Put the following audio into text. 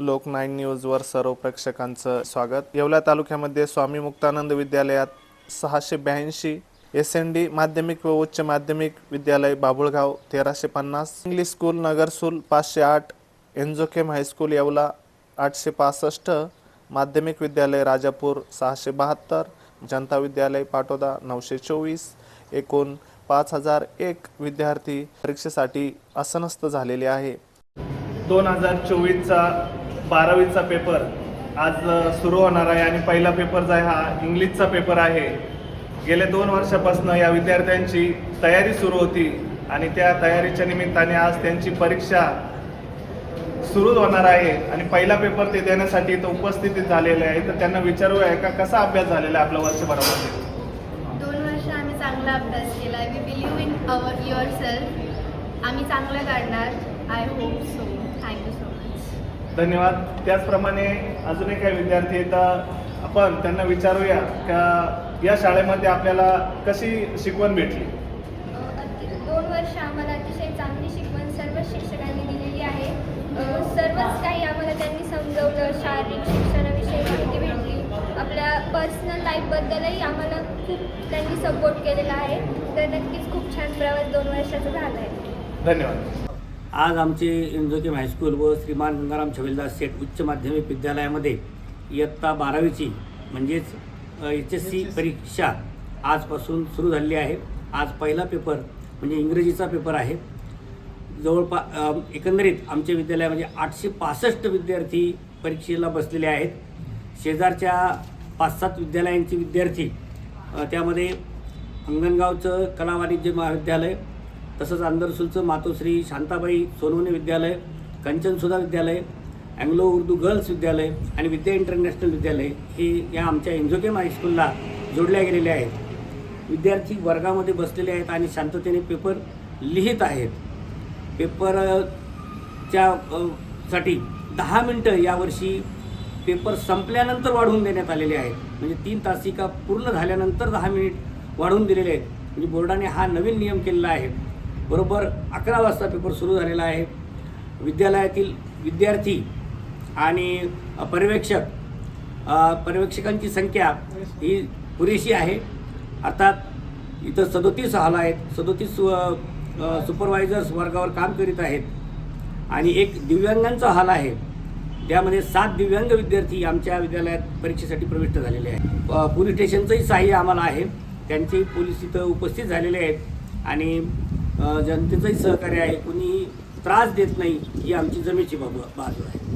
लोक नाईन न्यूजवर सर्व प्रेक्षकांचं स्वागत. येवला तालुक्यामध्ये स्वामी मुक्तानंद विद्यालयात सहाशे ब्याऐंशी एस एन डी माध्यमिक व उच्च माध्यमिक विद्यालय बाबुळगाव तेराशे पन्नास. इंग्लिश स्कूल नगरसूल पाचशे आठ. एन्झोकेम हायस्कूल येवला आठशे पासष्ट. माध्यमिक विद्यालय राजापूर सहाशे बहात्तर. जनता विद्यालय पाटोदा नऊशे चोवीस. एकूण पाच हजार एक विद्यार्थी परीक्षेसाठी असनस्त झालेले आहे. दोन हजार चोवीसचा बारावीचा पेपर आज सुरू होणार आहे आणि पहिला पेपर जो आहे हा इंग्लिशचा पेपर आहे. गेल्या दोन वर्षापासून या विद्यार्थ्यांची तयारी सुरू होती आणि त्या तयारीच्या निमित्ताने आज त्यांची परीक्षा सुरू होणार आहे आणि पहिला पेपर ते देण्यासाठी इथं उपस्थित झालेले आहे. तर त्यांना विचारूया का कसा अभ्यास झालेला आहे आपल्या वर्षभरामध्ये? दोन वर्ष आम्ही चांगला अभ्यास केला. We believe in our yourself आम्ही चांगलं काढणार. I hope so thank you so धन्यवाद. त्याचप्रमाणे अजूनही काही विद्यार्थी आहेत तर आपण त्यांना विचारूया का या शाळेमध्ये आपल्याला कशी शिकवण भेटली? दोन वर्ष आम्हाला अतिशय चांगली शिकवण सर्व शिक्षकांनी दिलेली आहे. सर्वच काही आम्हाला त्यांनी समजवलं शारीरिक शिक्षणाविषयी माहिती भेटली. आपल्या पर्सनल लाईफबद्दलही आम्हाला खूप त्यांनी सपोर्ट केलेला आहे. तर नक्कीच खूप छान प्रवास दोन वर्षाचा झाला आहे धन्यवाद. आज आमचे इंजोकेम हायस्कूल व श्रीमान गंगाराम छबिलदास शेठ उच्च माध्यमिक विद्यालयामध्ये इयत्ता बारावीची म्हणजेच एच एस सी परीक्षा आजपासून सुरू झालेली आहे. आज पहिला पेपर म्हणजे इंग्रजीचा पेपर आहे. जवळपा अ, एकंदरीत आमच्या विद्यालयामध्ये आठशे पासष्ट विद्यार्थी परीक्षेला बसलेले आहेत. शेजारच्या पाच सात विद्यालयांचे विद्यार्थी त्यामध्ये अंगणगावचं कला वाणिज्य महाविद्यालय तसंच अंदरसूलचं मातोश्री शांताबाई सोनवणे विद्यालय कंचनसुधा विद्यालय अँग्लो उर्दू गर्ल्स विद्यालय आणि विद्या इंटरनॅशनल विद्यालय हे या आमच्या एन्झोकेम हायस्कूलला जोडल्या गेलेले आहेत. विद्यार्थी वर्गामध्ये बसलेले आहेत आणि शांततेने पेपर लिहित आहेत. पेपरच्या साठी दहा मिनटं यावर्षी पेपर संपल्यानंतर वाढवून देण्यात आलेले आहेत. म्हणजे तीन तासिका पूर्ण झाल्यानंतर दहा मिनिट वाढवून दिलेले आहेत. म्हणजे बोर्डाने हा नवीन नियम केलेला आहे. बरोबर अकरा वाजता पेपर सुरू झालेला आहे. विद्यालयातील विद्यार्थी आणि पर्यवेक्षक पर्यवेक्षकांची संख्या ही पुरेशी आहे. अर्थात इथं सदोतीस हॉल आहेत. सदोतीस सुपरवायझर्स वर्गावर काम करीत आहेत. आणि एक दिव्यांगांचा हॉल आहे. त्यामध्ये सात दिव्यांग विद्यार्थी आमच्या विद्यालयात परीक्षेसाठी प्रविष्ट झालेले आहेत. पोलीस स्टेशनचंही सहाय्य आम्हाला आहे. त्यांचेही पोलीस इथं उपस्थित झालेले आहेत. आणि जनतेचंही सहकार्य आहे. कुणी त्रास देत नाही ही आमची जमेची बाब बाजू आहे.